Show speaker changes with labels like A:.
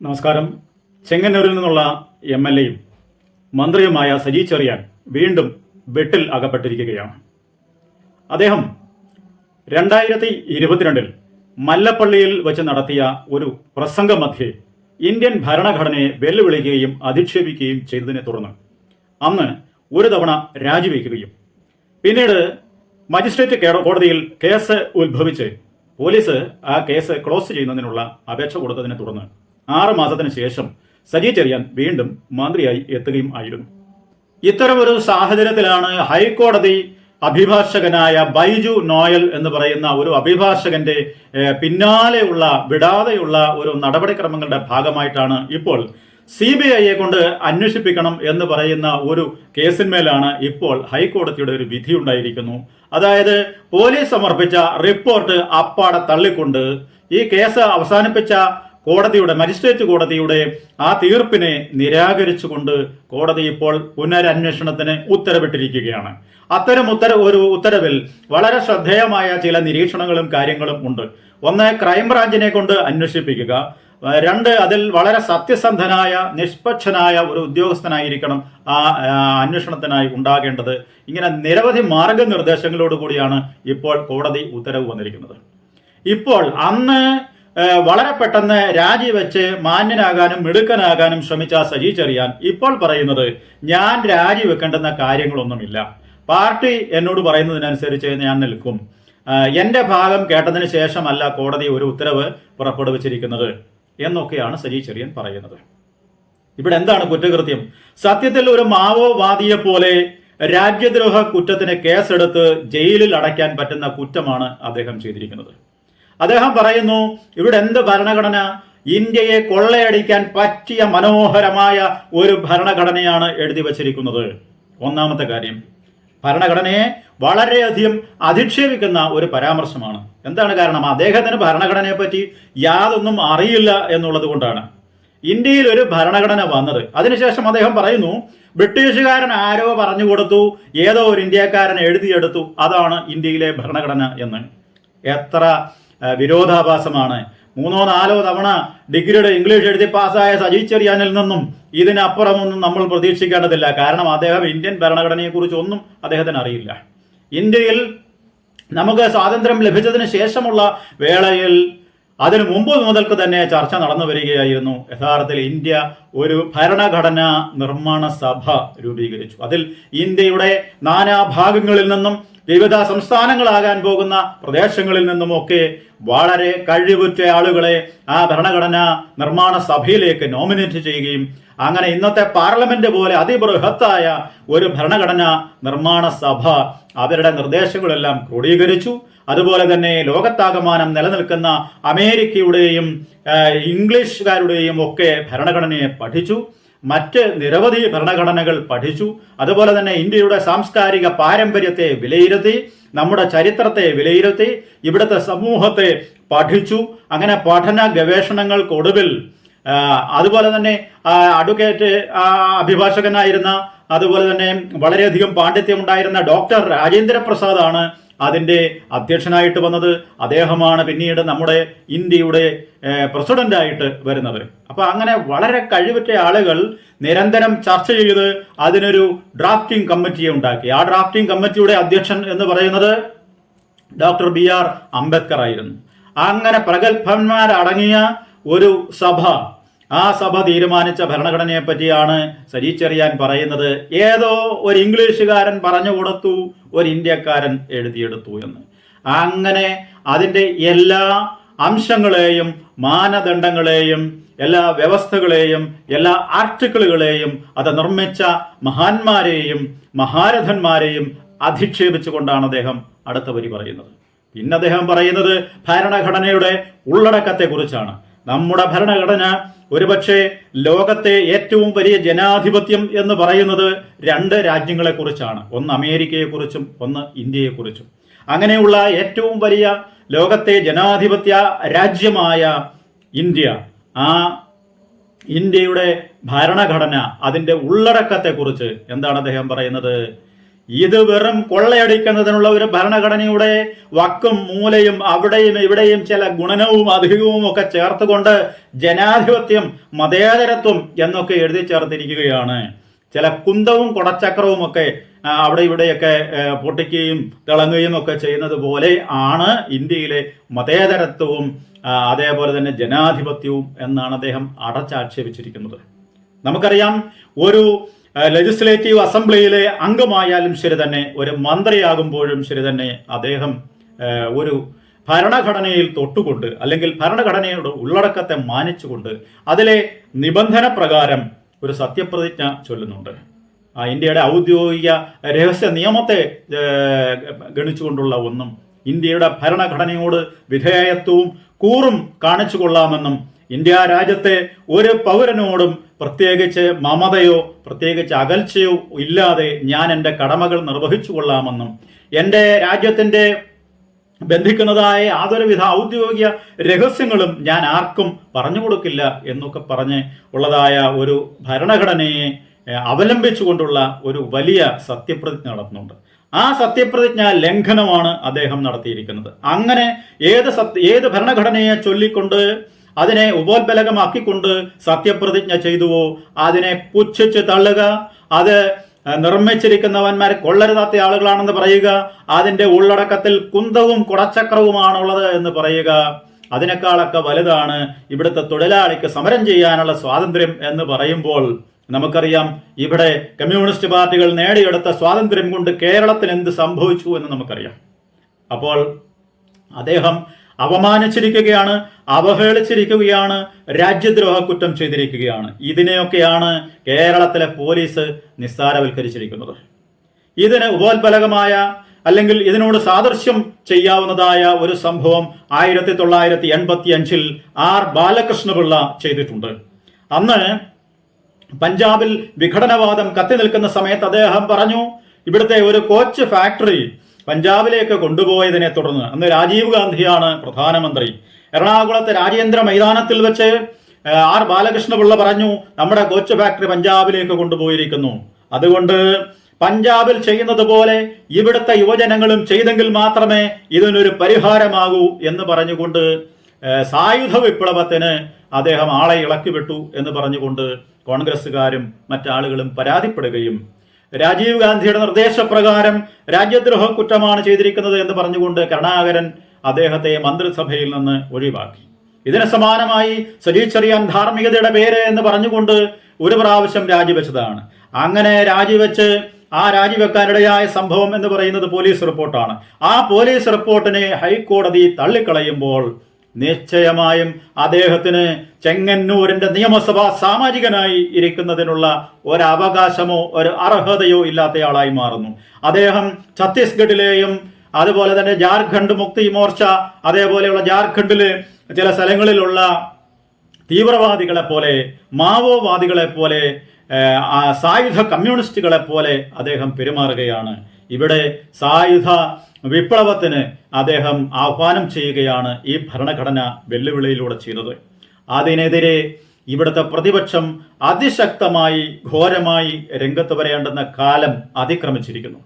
A: നമസ്കാരം. ചെങ്ങന്നൂരിൽ നിന്നുള്ള എം എൽ എയും മന്ത്രിയുമായ സജി ചെറിയാൻ വീണ്ടും വെട്ടിൽ അകപ്പെട്ടിരിക്കുകയാണ്. അദ്ദേഹം രണ്ടായിരത്തി ഇരുപത്തിരണ്ടിൽ മല്ലപ്പള്ളിയിൽ വെച്ച് നടത്തിയ ഒരു പ്രസംഗ മധ്യേ ഇന്ത്യൻ ഭരണഘടനയെ വെല്ലുവിളിക്കുകയും അധിക്ഷേപിക്കുകയും ചെയ്തതിനെ തുടർന്ന് അന്ന് ഒരു തവണ രാജിവെക്കുകയും. പിന്നീട് മജിസ്ട്രേറ്റ് കോടതിയിൽ കേസ് ഉത്ഭവിച്ച് പോലീസ് ആ കേസ് ക്ലോസ് ചെയ്യുന്നതിനുള്ള അപേക്ഷ കൊടുത്തതിനെ തുടർന്ന് ആറ് മാസത്തിന് ശേഷം സജി ചെറിയാൻ വീണ്ടും മന്ത്രിയായി എത്തുകയും ആയിരുന്നു. ഇത്തരമൊരു സാഹചര്യത്തിലാണ് ഹൈക്കോടതി അഭിഭാഷകനായ ബൈജു നോയൽ എന്ന് പറയുന്ന ഒരു അഭിഭാഷകന്റെ പിന്നാലെയുള്ള വിടാതെയുള്ള ഒരു നടപടിക്രമങ്ങളുടെ ഭാഗമായിട്ടാണ് ഇപ്പോൾ സി ബി ഐയെ കൊണ്ട് അന്വേഷിപ്പിക്കണം എന്ന് പറയുന്ന ഒരു കേസിന്മേലാണ് ഇപ്പോൾ ഹൈക്കോടതിയുടെ ഒരു വിധി ഉണ്ടായിരിക്കുന്നു. അതായത് പോലീസ് സമർപ്പിച്ച റിപ്പോർട്ട് അപ്പാടെ തള്ളിക്കൊണ്ട് ഈ കേസ് അവസാനിപ്പിച്ച കോടതിയുടെ മജിസ്ട്രേറ്റ് കോടതിയുടെ ആ തീർപ്പിനെ നിരാകരിച്ചുകൊണ്ട് കോടതി ഇപ്പോൾ പുനരന്വേഷണത്തിന് ഉത്തരവിട്ടിരിക്കുകയാണ്. അത്തരം ഉത്തര ഒരു ഉത്തരവിൽ വളരെ ശ്രദ്ധേയമായ ചില നിരീക്ഷണങ്ങളും കാര്യങ്ങളും ഉണ്ട്. ഒന്ന് ക്രൈംബ്രാഞ്ചിനെ കൊണ്ട് അന്വേഷിപ്പിക്കുക. രണ്ട് അതിൽ വളരെ സത്യസന്ധനായ നിഷ്പക്ഷനായ ഒരു ഉദ്യോഗസ്ഥനായിരിക്കണം ആ അന്വേഷണത്തിനായി ഉണ്ടാകേണ്ടത്. ഇങ്ങനെ നിരവധി മാർഗനിർദ്ദേശങ്ങളോട് കൂടിയാണ് ഇപ്പോൾ കോടതി ഉത്തരവ് വന്നിരിക്കുന്നത്. ഇപ്പോൾ അന്ന് വളരെ പെട്ടെന്ന് രാജിവെച്ച് മാന്യനാകാനും മിടുക്കനാകാനും ശ്രമിച്ച സജി ചെറിയാൻ ഇപ്പോൾ പറയുന്നത് ഞാൻ രാജിവെക്കേണ്ടുന്ന കാര്യങ്ങളൊന്നുമില്ല. പാർട്ടി എന്നോട് പറയുന്നതിനനുസരിച്ച് ഞാൻ നിൽക്കും. എന്റെ ഭാഗം കേട്ടതിന് ശേഷമല്ല കോടതി ഒരു ഉത്തരവ് പുറപ്പെടുവിച്ചിരിക്കുന്നത് എന്നൊക്കെയാണ് സജി ചെറിയൻ പറയുന്നത്. ഇവിടെ എന്താണ് കുറ്റകൃത്യം? സത്യത്തിൽ ഒരു മാവോവാദിയെ പോലെ രാജ്യദ്രോഹ കുറ്റത്തിന് കേസെടുത്ത് ജയിലിൽ അടയ്ക്കാൻ പറ്റുന്ന കുറ്റമാണ് അദ്ദേഹം ചെയ്തിരിക്കുന്നത്. അദ്ദേഹം പറയുന്നു ഇവിടെ എന്ത് ഭരണഘടന? ഇന്ത്യയെ കൊള്ളയടിക്കാൻ പറ്റിയ മനോഹരമായ ഒരു ഭരണഘടനയാണ് എഴുതി വച്ചിരിക്കുന്നത്. ഒന്നാമത്തെ കാര്യം ഭരണഘടനയെ വളരെയധികം അധിക്ഷേപിക്കുന്ന ഒരു പരാമർശമാണ്. എന്താണ് കാരണം? അദ്ദേഹത്തിന് ഭരണഘടനയെ പറ്റി യാതൊന്നും അറിയില്ല എന്നുള്ളത് കൊണ്ടാണ്. ഇന്ത്യയിൽ ഒരു ഭരണഘടന വന്നത്. അതിനുശേഷം അദ്ദേഹം പറയുന്നു ബ്രിട്ടീഷുകാരൻ ആരോ പറഞ്ഞു കൊടുത്തു ഏതോ ഒരു ഇന്ത്യക്കാരൻ എഴുതിയെടുത്തു. അതാണ് ഇന്ത്യയിലെ ഭരണഘടന എന്ന്. എത്ര വിരോധാഭാസമാണ്. മൂന്നോ നാലോ തവണ ഡിഗ്രിയുടെ ഇംഗ്ലീഷ് എഴുതി പാസ്സായ സജി ചെറിയാനിൽ നിന്നും ഇതിനപ്പുറമൊന്നും നമ്മൾ പ്രതീക്ഷിക്കേണ്ടതില്ല. കാരണം അദ്ദേഹം ഇന്ത്യൻ ഭരണഘടനയെക്കുറിച്ച് ഒന്നും അദ്ദേഹത്തിന് അറിയില്ല. ഇന്ത്യയിൽ നമുക്ക് സ്വാതന്ത്ര്യം ലഭിച്ചതിന് ശേഷമുള്ള വേളയിൽ അതിന് മുമ്പ് മുതൽക്ക് തന്നെ ചർച്ച നടന്നു വരികയായിരുന്നു. യഥാർത്ഥത്തിൽ ഇന്ത്യ ഒരു ഭരണഘടനാ നിർമ്മാണ സഭ രൂപീകരിച്ചു. അതിൽ ഇന്ത്യയുടെ നാനാഭാഗങ്ങളിൽ നിന്നും വിവിധ സംസ്ഥാനങ്ങളാകാൻ പോകുന്ന പ്രദേശങ്ങളിൽ നിന്നുമൊക്കെ വളരെ കഴിവുറ്റ ആളുകളെ ആ ഭരണഘടനാ നിർമ്മാണ സഭയിലേക്ക് നോമിനേറ്റ് ചെയ്യുകയും അങ്ങനെ ഇന്നത്തെ പാർലമെന്റ് പോലെ അതിബൃഹത്തായ ഒരു ഭരണഘടനാ നിർമ്മാണ സഭ അവരുടെ നിർദ്ദേശങ്ങളെല്ലാം ക്രോഡീകരിച്ചു. അതുപോലെ തന്നെ ലോകത്താകമാനം നിലനിൽക്കുന്ന അമേരിക്കയുടെയും ഇംഗ്ലീഷുകാരുടെയും ഒക്കെ ഭരണഘടനയെ പഠിച്ചു. മറ്റ് നിരവധി ഭരണഘടനകൾ പഠിച്ചു. അതുപോലെ തന്നെ ഇന്ത്യയുടെ സാംസ്കാരിക പാരമ്പര്യത്തെ വിലയിരുത്തി നമ്മുടെ ചരിത്രത്തെ വിലയിരുത്തി ഇവിടുത്തെ സമൂഹത്തെ പഠിച്ചു. അങ്ങനെ പഠന ഗവേഷണങ്ങൾക്കൊടുവിൽ അതുപോലെ തന്നെ അഡ്വക്കേറ്റ് അഭിഭാഷകനായിരുന്ന അതുപോലെ തന്നെ വളരെയധികം പാണ്ഡിത്യമുണ്ടായിരുന്ന ഡോക്ടർ രാജേന്ദ്ര പ്രസാദാണ് അതിന്റെ അധ്യക്ഷനായിട്ട് വന്നത് അദ്ദേഹമാണ് പിന്നീട് നമ്മുടെ ഇന്ത്യയുടെ പ്രസിഡന്റ് പ്രസിഡന്റായിട്ട് വരുന്നത്. അപ്പോൾ അങ്ങനെ വളരെ കഴിവറ്റ ആളുകൾ നിരന്തരം ചർച്ച ചെയ്ത് അതിനൊരു ഡ്രാഫ്റ്റിംഗ് കമ്മിറ്റിയെ ഉണ്ടാക്കി. ആ ഡ്രാഫ്റ്റിംഗ് കമ്മിറ്റിയുടെ അധ്യക്ഷൻ എന്ന് പറയുന്നത് ഡോക്ടർ ബി ആർ അംബേദ്കർ ആയിരുന്നു. അങ്ങനെ പ്രഗത്ഭന്മാരടങ്ങിയ ഒരു സഭ ആ സഭ തീരുമാനിച്ച ഭരണഘടനയെ പറ്റിയാണ് സജി ചെറിയാൻ പറയുന്നത്. ഏതോ ഒരു ഇംഗ്ലീഷുകാരൻ പറഞ്ഞു കൊടുത്തു ഒരു ഇന്ത്യക്കാരൻ എഴുതിയെടുത്തു എന്ന്. അങ്ങനെ അതിന്റെ എല്ലാ അംശങ്ങളെയും മാനദണ്ഡങ്ങളെയും എല്ലാ വ്യവസ്ഥകളെയും എല്ലാ ആർട്ടിക്കിളുകളെയും അത് നിർമ്മിച്ച മഹാന്മാരെയും മഹാരഥന്മാരെയും അധിക്ഷേപിച്ചുകൊണ്ടാണ് അദ്ദേഹം അടുത്ത വരി പറയുന്നത്. പിന്നെ അദ്ദേഹം പറയുന്നത് ഭരണഘടനയുടെ ഉള്ളടക്കത്തെക്കുറിച്ചാണ്. നമ്മുടെ ഭരണഘടന ഒരുപക്ഷെ ലോകത്തെ ഏറ്റവും വലിയ ജനാധിപത്യം എന്ന് പറയുന്നത് രണ്ട് രാജ്യങ്ങളെക്കുറിച്ചാണ്. ഒന്ന് അമേരിക്കയെക്കുറിച്ചും ഒന്ന് ഇന്ത്യയെക്കുറിച്ചും. അങ്ങനെയുള്ള ഏറ്റവും വലിയ ലോകത്തെ ജനാധിപത്യ രാജ്യമായ ഇന്ത്യ ആ ഇന്ത്യയുടെ ഭരണഘടന അതിന്റെ ഉള്ളടക്കത്തെക്കുറിച്ച് എന്താണ് അദ്ദേഹം പറയുന്നത്? ഇത് വെറും കൊള്ളയടിക്കുന്നതിനുള്ള ഒരു ഭരണഘടനയുടെ വക്കും മൂലയും അവിടെയും ഇവിടെയും ചില ഗുണനവും അധികവും ഒക്കെ ചേർത്തുകൊണ്ട് ജനാധിപത്യം മതേതരത്വം എന്നൊക്കെ എഴുതി ചേർത്തിരിക്കുകയാണ്. ചില കുന്തവും കുടച്ചക്രവും ഒക്കെ അവിടെ ഇവിടെയൊക്കെ പൊട്ടിക്കുകയും തിളങ്ങുകയും ഒക്കെ ചെയ്യുന്നത് പോലെ ആണ് ഇന്ത്യയിലെ മതേതരത്വവും അതേപോലെ തന്നെ ജനാധിപത്യവും എന്നാണ് അദ്ദേഹം അടച്ചാക്ഷേപിച്ചിരിക്കുന്നത്. നമുക്കറിയാം ഒരു ലെജിസ്ലേറ്റീവ് അസംബ്ലിയിലെ അംഗമായാലും ശരി തന്നെ ഒരു മന്ത്രിയാകുമ്പോഴും ശരി തന്നെ അദ്ദേഹം ഒരു ഭരണഘടനയിൽ തൊട്ടുകൊണ്ട് അല്ലെങ്കിൽ ഭരണഘടനയുടെ ഉള്ളടക്കത്തെ മാനിച്ചുകൊണ്ട് അതിലെ നിബന്ധന പ്രകാരം ഒരു സത്യപ്രതിജ്ഞ ചൊല്ലുന്നുണ്ട്. ഇന്ത്യയുടെ ഔദ്യോഗിക രഹസ്യ നിയമത്തെ ഗണിച്ചുകൊണ്ടുള്ള ഒന്നും ഇന്ത്യയുടെ ഭരണഘടനയോട് വിധേയത്വവും കൂറും കാണിച്ചു കൊള്ളാമെന്നും ഇന്ത്യ രാജ്യത്തെ ഒരു പൗരനോടും പ്രത്യേകിച്ച് മമതയോ പ്രത്യേകിച്ച് അകൽച്ചയോ ഇല്ലാതെ ഞാൻ എന്റെ കടമകൾ നിർവഹിച്ചു കൊള്ളാമെന്നും എന്റെ രാജ്യത്തിന്റെ ബന്ധിക്കുന്നതായ യാതൊരുവിധ ഔദ്യോഗിക രഹസ്യങ്ങളും ഞാൻ ആർക്കും പറഞ്ഞു കൊടുക്കില്ല എന്നൊക്കെ പറഞ്ഞ് ഉള്ളതായ ഒരു ഭരണഘടനയെ അവലംബിച്ചുകൊണ്ടുള്ള ഒരു വലിയ സത്യപ്രതിജ്ഞ നടത്തുന്നുണ്ട്. ആ സത്യപ്രതിജ്ഞ ലംഘനമാണ് അദ്ദേഹം നടത്തിയിരിക്കുന്നത്. അങ്ങനെ ഏത് സത്യ ഏത് ഭരണഘടനയെ ചൊല്ലിക്കൊണ്ട് അതിനെ ഉപോത്ബലകമാക്കിക്കൊണ്ട് സത്യപ്രതിജ്ഞ ചെയ്തുവോ? അതിനെ പുച്ഛിച്ച് തള്ളുക. അത് നിർമ്മിച്ചിരിക്കുന്നവന്മാർ കൊള്ളരുതാത്ത ആളുകളാണെന്ന് പറയുക. അതിന്റെ ഉള്ളടക്കത്തിൽ കുന്തവും കുടച്ചക്രവുമാണുള്ളത് എന്ന് പറയുക. അതിനേക്കാളൊക്കെ വലുതാണ് ഇവിടുത്തെ തൊഴിലാളിക്ക് സമരം ചെയ്യാനുള്ള സ്വാതന്ത്ര്യം എന്ന് പറയുമ്പോൾ. നമുക്കറിയാം ഇവിടെ കമ്മ്യൂണിസ്റ്റ് പാർട്ടികൾ നേടിയെടുത്ത സ്വാതന്ത്ര്യം കൊണ്ട് കേരളത്തിന് എന്ത് സംഭവിച്ചു എന്ന് നമുക്കറിയാം. അപ്പോൾ അദ്ദേഹം അപമാനിച്ചിരിക്കുകയാണ് അവഹേളിച്ചിരിക്കുകയാണ് രാജ്യദ്രോഹ കുറ്റം ചെയ്തിരിക്കുകയാണ്. ഇതിനെയൊക്കെയാണ് കേരളത്തിലെ പോലീസ് നിസ്സാരവൽക്കരിച്ചിരിക്കുന്നത്. ഇതിന് ഉപോത്ബലകമായ അല്ലെങ്കിൽ ഇതിനോട് സാദൃശ്യം ചെയ്യാവുന്നതായ ഒരു സംഭവം ആയിരത്തി തൊള്ളായിരത്തി എൺപത്തി അഞ്ചിൽ ആർ. ബാലകൃഷ്ണപിള്ള ചെയ്തിട്ടുണ്ട്. അന്ന് പഞ്ചാബിൽ വിഘടനവാദം കത്തി നിൽക്കുന്ന സമയത്ത് അദ്ദേഹം പറഞ്ഞു ഇവിടുത്തെ ഒരു കോച്ച് ഫാക്ടറി പഞ്ചാബിലേക്ക് കൊണ്ടുപോയതിനെ തുടർന്ന് അന്ന് രാജീവ് ഗാന്ധിയാണ് പ്രധാനമന്ത്രി. എറണാകുളത്തെ രാജേന്ദ്ര മൈതാനത്തിൽ വെച്ച് ആർ ബാലകൃഷ്ണപിള്ള പറഞ്ഞു നമ്മുടെ കോച്ച് ഫാക്ടറി പഞ്ചാബിലേക്ക് കൊണ്ടുപോയിരിക്കുന്നു. അതുകൊണ്ട് പഞ്ചാബിൽ ചെയ്യുന്നത് പോലെ ഇവിടുത്തെ യുവജനങ്ങളും ചെയ്തെങ്കിൽ മാത്രമേ ഇതിനൊരു പരിഹാരമാകൂ എന്ന് പറഞ്ഞുകൊണ്ട് സായുധ വിപ്ലവത്തിന് അദ്ദേഹം ആളെ ഇളക്കി വിട്ടു എന്ന് പറഞ്ഞുകൊണ്ട് കോൺഗ്രസ്സുകാരും മറ്റാളുകളും പരാതിപ്പെടുകയും രാജീവ് ഗാന്ധിയുടെ നിർദ്ദേശപ്രകാരം രാജ്യദ്രോഹ കുറ്റമാണ് ചെയ്തിരിക്കുന്നത് എന്ന് പറഞ്ഞുകൊണ്ട് കരുണാകരൻ അദ്ദേഹത്തെ മന്ത്രിസഭയിൽ നിന്ന് ഒഴിവാക്കി. ഇതിന് സമാനമായി സജി ചെറിയാൻ ധാർമ്മികതയുടെ പേര് എന്ന് പറഞ്ഞുകൊണ്ട് ഒരു പ്രാവശ്യം രാജിവെച്ചതാണ്. അങ്ങനെ രാജിവെച്ച് ആ രാജിവെക്കാനിടയായ സംഭവം എന്ന് പറയുന്നത് പോലീസ് റിപ്പോർട്ടാണ്. ആ പോലീസ് റിപ്പോർട്ടിനെ ഹൈക്കോടതി തള്ളിക്കളയുമ്പോൾ നിശ്ചയമായും അദ്ദേഹത്തിന് ചെങ്ങന്നൂരിന്റെ നിയമസഭാ സാമാജികനായി ഇരിക്കുന്നതിനുള്ള ഒരവകാശമോ ഒരു അർഹതയോ ഇല്ലാത്തയാളായി മാറുന്നു. അദ്ദേഹം ഛത്തീസ്ഗഡിലെയും അതുപോലെ തന്നെ ജാർഖണ്ഡ് മുക്തി മോർച്ച അതേപോലെയുള്ള ജാർഖണ്ഡിലെ ചില സ്ഥലങ്ങളിലുള്ള തീവ്രവാദികളെ പോലെ മാവോവാദികളെ പോലെ സായുധ കമ്മ്യൂണിസ്റ്റുകളെ പോലെ അദ്ദേഹം പെരുമാറുകയാണ്. ഇവിടെ സായുധ വിപ്ലവത്തിന് അദ്ദേഹം ആഹ്വാനം ചെയ്യുകയാണ് ഈ ഭരണഘടന വെല്ലുവിളിയിലൂടെ ചെയ്തത് അതിനെതിരെ ഇവിടുത്തെ പ്രതിപക്ഷം അതിശക്തമായി ഘോരമായി രംഗത്ത് വരേണ്ടുന്ന കാലം അതിക്രമിച്ചിരിക്കുന്നു.